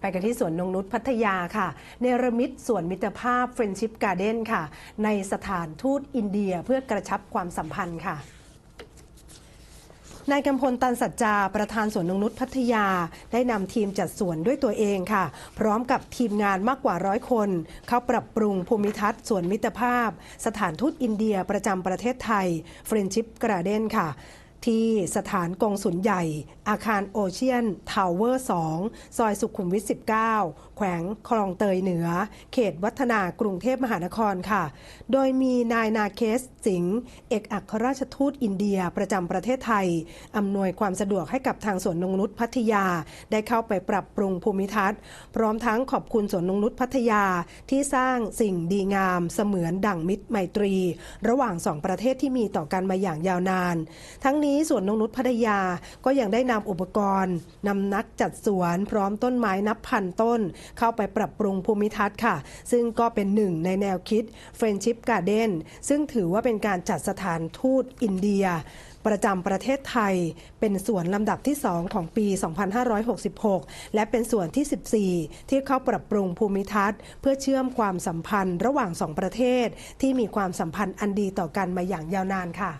ไปกันที่สวนนงนุษพัทยาค่ะ เนรมิตสวนมิตรภาพ Friendship Garden ค่ะ ในสถานทูตอินเดียเพื่อกระชับความสัมพันธ์ค่ะนายกำพลตันสัจจา ประธานสวนนงนุษพัทยา ได้นำทีมจัดสวนด้วยตัวเองค่ะ พร้อมกับทีมงานมากกว่าร้อยคน เข้าปรับปรุงภูมิทัศน์สวนมิตรภาพ สถานทูตอินเดียประจำประเทศไทย Friendship Garden ค่ะ ที่สถานกงสุลใหญ่ อาคารโอเชียนทาวเวอร์ 2 ซอยสุขุมวิท 19 แขวงคลองเตยเหนือ เขตวัฒนากรุงเทพมหานครค่ะ โดยมีนายนาเคสสิงห์เอกอัครราชทูตอินเดียประจำประเทศไทย อำนวยความสะดวกให้กับทางสวนนงนุษพัทยา ได้เข้าไปปรับปรุงภูมิทัศน์ พร้อมทั้งขอบคุณสวนนงนุษพัทยาที่สร้างสิ่งดีงามเสมือนดั่งมิตรไมตรี ระหว่างสองประเทศที่มีต่อกันมาอย่างยาวนาน ทั้งนี้ี้สวนนงนุษพัทยาก็ยังได้นำอุปกรณ์นำนักจัดสวนพร้อมต้นไม้นับพันต้น เข้าไปปรับปรุงภูมิทัศน์ค่ะ ซึ่งก็เป็นหนึ่งในแนวคิด Friendship Garden ซึ่งถือว่าเป็นการจัดสถานทูตอินเดียประจำประเทศไทย เป็นส่วนลำดับที่ 2 ของปี 2566 และเป็นส่วนที่ 14 ที่เข้าปรับปรุงภูมิทัศน์ เพื่อเชื่อมความสัมพันธ์ระหว่างสองประเทศ ที่มีความสัมพันธ์อันดีต่อกันมาอย่างยาวนานค่ะ